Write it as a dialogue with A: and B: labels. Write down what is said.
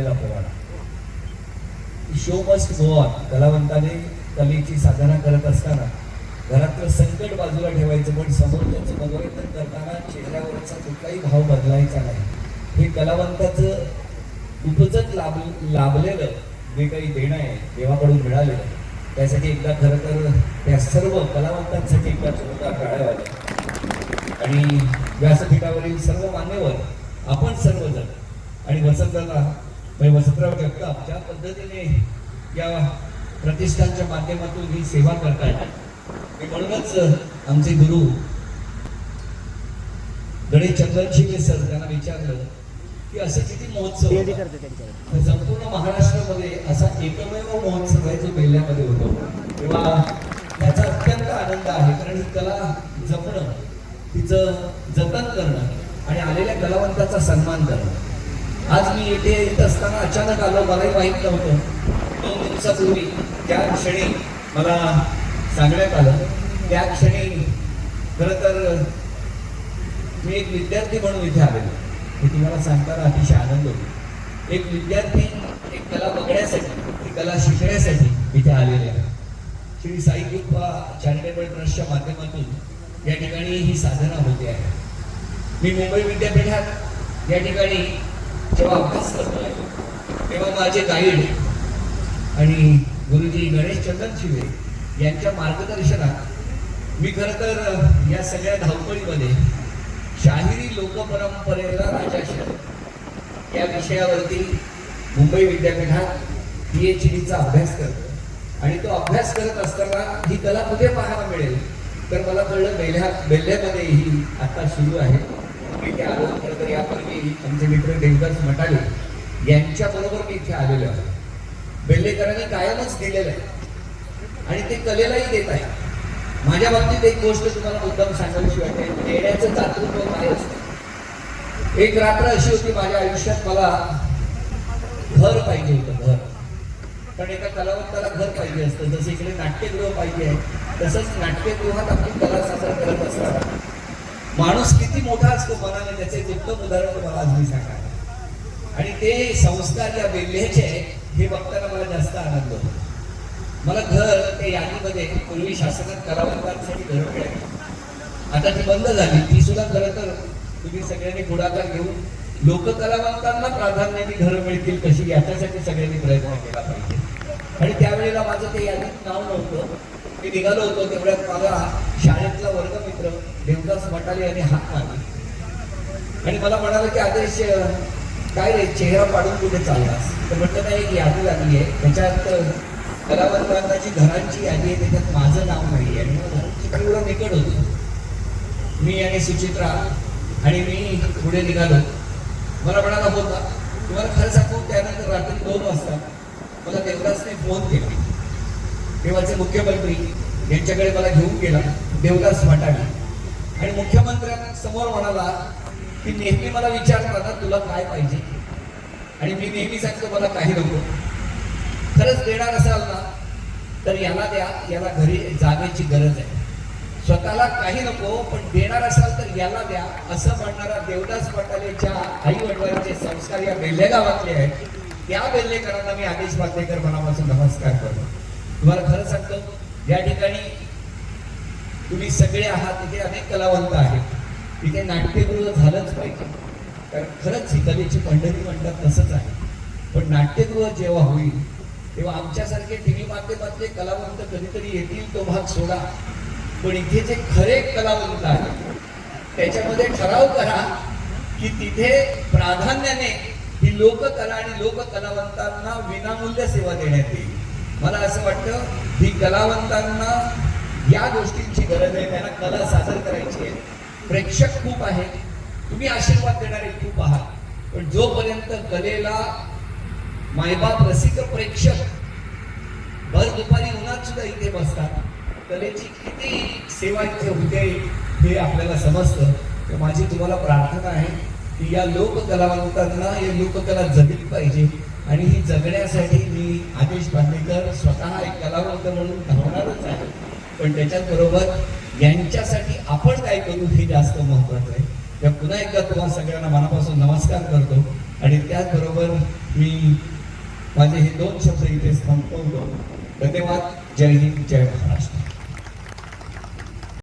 A: वाजलेला पोवाडा. Show must go on कलावंताने कलेची साधना करत असताना घरातलं संकट बाजूला ठेवायचं पण समोरच्याचं मनोरंजन करताना चेहऱ्यावरचा कुठलाही भाव बदलायचा नाही. हे कलावंताचं उपजत लाभ लाभलेलं जे काही देणं आहे देवाकडून मिळालेलं त्यासाठी एकदा खरं तर त्या सर्व कलावंतांसाठी एकदा जोरदार टाळ्या आणि व्यासपीठावरील सर्व मान्यवर आपण सर्वजण आणि वसंतदादा म्हणजे वसंतराव जगताप ज्या पद्धतीने या प्रतिष्ठानच्या माध्यमातून ही सेवा करतायत. म्हणूनच आमचे गुरु गणेश चंद्रशिवे सर त्यांना विचारलं की असे किती महोत्सव संपूर्ण महाराष्ट्रामध्ये असा एकमेव महोत्सव आहे जो मेल्यामध्ये होतो. तेव्हा त्याचा अत्यंत आनंद आहे कारण ही कला जपणं तिचं जतन करणं आणि आलेल्या कलावंताचा सन्मान करणं. आज मी येथे येत असताना अचानक आलो मलाही माहीत नव्हतं. दोन दिवसापूर्वी त्या क्षणी मला सांगण्यात आलं. त्या क्षणी खरं तर मी एक विद्यार्थी म्हणून इथे आलेलो. हे तुम्हाला सांगताना अतिशय आनंद होतो. एक विद्यार्थी एक कला बघण्यासाठी ती कला शिकण्यासाठी इथे आलेले आहे श्री साई कृपा चॅरिटेबल ट्रस्टच्या माध्यमातून या ठिकाणी ही साधना होते. आहे मी मुंबई विद्यापीठात या ठिकाणी जेव्हा अभ्यास करतो आहे तेव्हा माझे गाईड आणि गुरुजी गणेश चंदन शिवे यांच्या मार्गदर्शनात मी खरं तर या सगळ्या धावपळीमध्ये शाहिरी लोकपरंपरेला राजाश्रय या विषयावरती मुंबई विद्यापीठात पी एच डीचा अभ्यास करतो. आणि तो अभ्यास करत असताना ही कला कुठे पाहायला मिळेल? तर मला कळलं बेल्ह्या बेल्ह्यामध्ये ही आता सुरू आहे. मी इथे आलो खरं तर यापूर्वी आमचे मित्र देवदास मटाले यांच्या बरोबर मी इथे आलेलो आहे. बेल्लेकरांनी कायमच दिलेलं आहे. आणि ते कलेलाही देत आहे. माझ्या बाबतीत एक गोष्ट तुम्हाला मुद्दाम सांगायची वाटते देण्याचं चातुर्य काय असतं एक रात्र अशी होती माझ्या आयुष्यात मला घर पाहिजे होतं घर. पण एका कलावंताला घर पाहिजे असतं. जसं इकडे नाट्यगृह पाहिजे आहे तसंच नाट्यगृहात आपली कला सादर करत असतात. माणूस किती मोठा असतो मनाने त्याचे एक उत्तम उदाहरण तुम्हाला आज मी सांगा आणि ते संस्कार या वेल्ह्याचे हे बघताना मला जास्त आनंद होतो. मला घर ते यादीमध्ये पूर्वी शासनात कलावंतांसाठी घर मिळाली आता ती बंद झाली. ती सुद्धा खरं तर तुम्ही सगळ्यांनी पुढाकार घेऊन लोककलावंतांना प्राधान्याने घरं मिळतील कशी याच्यासाठी सगळ्यांनी प्रयत्न केला पाहिजे. आणि त्यावेळेला माझं ते यादीत नाव नव्हतं. मी निघालो होतो तेवढ्यात मला शाळेतला वर्गमित्र देवदास मटाले यांनी हात मारला. आणि मला म्हणाला की आदेश काय रे चेहरा पाडून कुठे चाललास? तर म्हटलं नाही एक यादी लागली आहे. त्याच्यात कलावंतांची घरांची यादी आहे. त्याच्यात माझं नाव नाही आहे आणि मला तीव्र निकट होतं. मी आणि सुचित्रा आणि मी पुढे निघालो. मला म्हणाला होता. तुम्हाला खरं सांगू त्यानंतर रात्री दोन वाजता. मला देवदासने फोन केला. तेव्हाचे मुख्यमंत्री यांच्याकडे मला घेऊन गेला देवदास वाटाणे. आणि मुख्यमंत्र्यांसमोर म्हणाला की नेहमी मला विचारतात तुला काय पाहिजे. आणि मी नेहमी सांगतो मला काही नको. खरंच देणार असाल ना तर याला द्या याला घरी जागेची गरज आहे. स्वतःला काही नको पण देणार असाल तर याला द्या असं म्हणणारा देवदास पटालेच्या आई वडिलांचे संस्कार या बेल्ले गावातले आहेत. त्या बेल्लेकरांना मी आदेश बांदेकर मनापासून नमस्कार करतो. तुम्हाला खरं सांगतो या ठिकाणी तुम्ही सगळे आहात तिथे अनेक कलावंत आहेत. तिथे नाट्यगृह झालंच पाहिजे. कारण खरंच ही कलेची पंढरी म्हणतात तसंच आहे. पण नाट्यगृह जेव्हा होईल तेव्हा आमच्यासारखे टी व्ही माध्यमातले कलावंत कधीतरी येतील तो भाग सोडा. पण इथे जे खरे कलावंत आहेत त्याच्यामध्ये ठराव करा की तिथे प्राधान्याने ही लोककला आणि लोककलावंतांना विनामूल्य सेवा देण्यात येईल. मला असं वाटतं ही कलावंतांना या गोष्टींची गरज आहे त्यांना कला सादर करायची आहे. प्रेक्षक खूप आहेत. तुम्ही आशीर्वाद देणारे खूप आहात. पण जोपर्यंत कलेला मायबाप रसिक प्रेक्षक भर दुपारी उन्हात सुद्धा इथे बसतात कलेची किती सेवा इथे होते हे आपल्याला समजतं. तर माझी तुम्हाला प्रार्थना आहे की या लोककलावंतांना या लोककला जगली पाहिजे. आणि ही जगण्यासाठी मी आदेश बांदेकर स्वतः एक कलावंत म्हणून धावणारच आहे. पण त्याच्याचबरोबर यांच्यासाठी आपण काय करू हे जास्त महत्त्वाचं आहे. त्या पुन्हा एकदा तुम्हाला सगळ्यांना मनापासून नमस्कार करतो. आणि त्याचबरोबर मी माझे हे दोन शब्द इथे संपवतो. धन्यवाद. जय हिंद जय महाराष्ट्र.